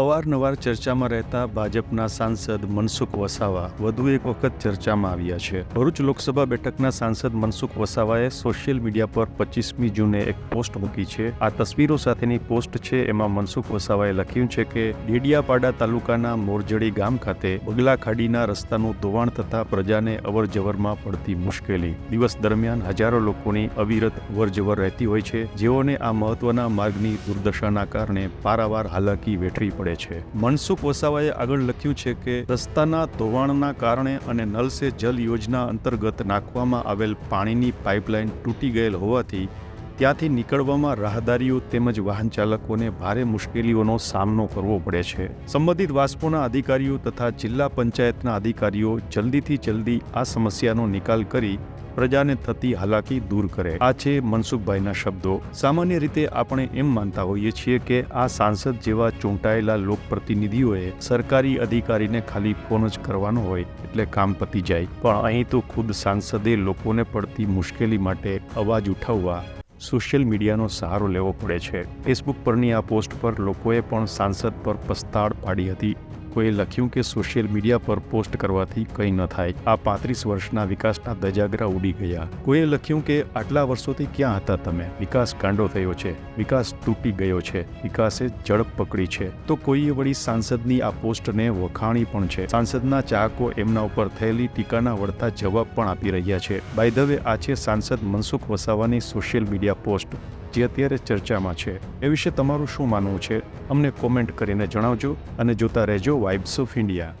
અવારનવાર ચર્ચામાં રહેતા ભાજપના સાંસદ મનસુખ વસાવા વધુ એક વખત ચર્ચામાં આવ્યા છે. ભરૂચ લોકસભા બેઠકના સાંસદ મનસુખ વસાવાએ સોશિયલ મીડિયા પર પચીસમી જૂને એક પોસ્ટ મૂકી છે. આ તસવીરો સાથેની પોસ્ટ છે એમાં મનસુખ વસાવાએ લખ્યું છે કે, ડેડિયાપાડા તાલુકાના મોરજડી ગામ ખાતે બગલા ખાડીના રસ્તાનું ધોવાણ થતા પ્રજાને અવરજવરમાં પડતી મુશ્કેલી. દિવસ દરમિયાન હજારો લોકોની અવિરત અવરજવર રહેતી હોય છે. જેઓને આ મહત્વના માર્ગની દુર્દશાના કારણે પારાવાર હાલાકી વેઠવી પડે છે. મનસુખ વસાવાએ આગળ લખ્યું છે કે, રસ્તાના ધોવાણના કારણે અને નલ સે જલ યોજના અંતર્ગત નાખવામાં આવેલ પાણીની પાઇપલાઇન તૂટી ગયેલ હોવાથી, ત્યાંથી નીકળવામાં રાહદારીઓ તેમજ વાહન ચાલકોને ભારે મુશ્કેલીઓનો સામનો કરવો પડે છે. સંબંધિત વાસ્પોના અધિકારીઓ તથા જિલ્લા પંચાયતના અધિકારીઓ જલ્દીથી જલ્દી આ સમસ્યાનો નિકાલ કરી પ્રજાને થતી હાલાકી દૂર કરે. આ છે મનસુખભાઈના શબ્દો. સામાન્ય રીતે આપણે એમ માનતા હોઈએ છીએ કે આ સાંસદ જેવા ચૂંટાયેલા લોકપ્રતિનિધિઓએ સરકારી અધિકારીને ખાલી ફોન જ કરવાનો હોય એટલે કામ પતી જાય. પણ અહીં તો ખુદ સાંસદે લોકોને પડતી મુશ્કેલી માટે અવાજ ઉઠાવવા સોશિયલ મીડિયાનો સહારો લેવો પડે છે. ફેસબુક પરની આ પોસ્ટ પર લોકોએ પણ સાંસદ પર પસ્તાળ પાડી હતી. કોઈએ લખ્યું કે સોશિયલ મીડિયા પર પોસ્ટ કરવાથી કંઈ ન થાય. આ પાંત્રીસ વર્ષના વિકાસના દજાગરા ઉડી ગયા. કોઈએ લખ્યું કે આટલા વર્ષોથી ક્યાં હતા તમે? વિકાસ કાંડો થયો છે. વિકાસ તૂટી ગયો છે. વિકાસે ઝડપ પકડી છે. તો કોઈએ વળી સાંસદની આ પોસ્ટને વખાણી પણ છે. સાંસદના ચાહકો એમના ઉપર થયેલી ટીકાના વળતા જવાબ પણ આપી રહ્યા છે. બાય ધ વે આ છે સાંસદ મનસુખ વસાવાની સોશિયલ મીડિયા પોસ્ટ. જે અત્યારે ચર્ચામાં છે, એ વિશે તમારું શું માનવું છે? અમને કોમેન્ટ કરીને જણાવજો અને જોતા રહેજો વાઇબ્સ ઓફ ઇન્ડિયા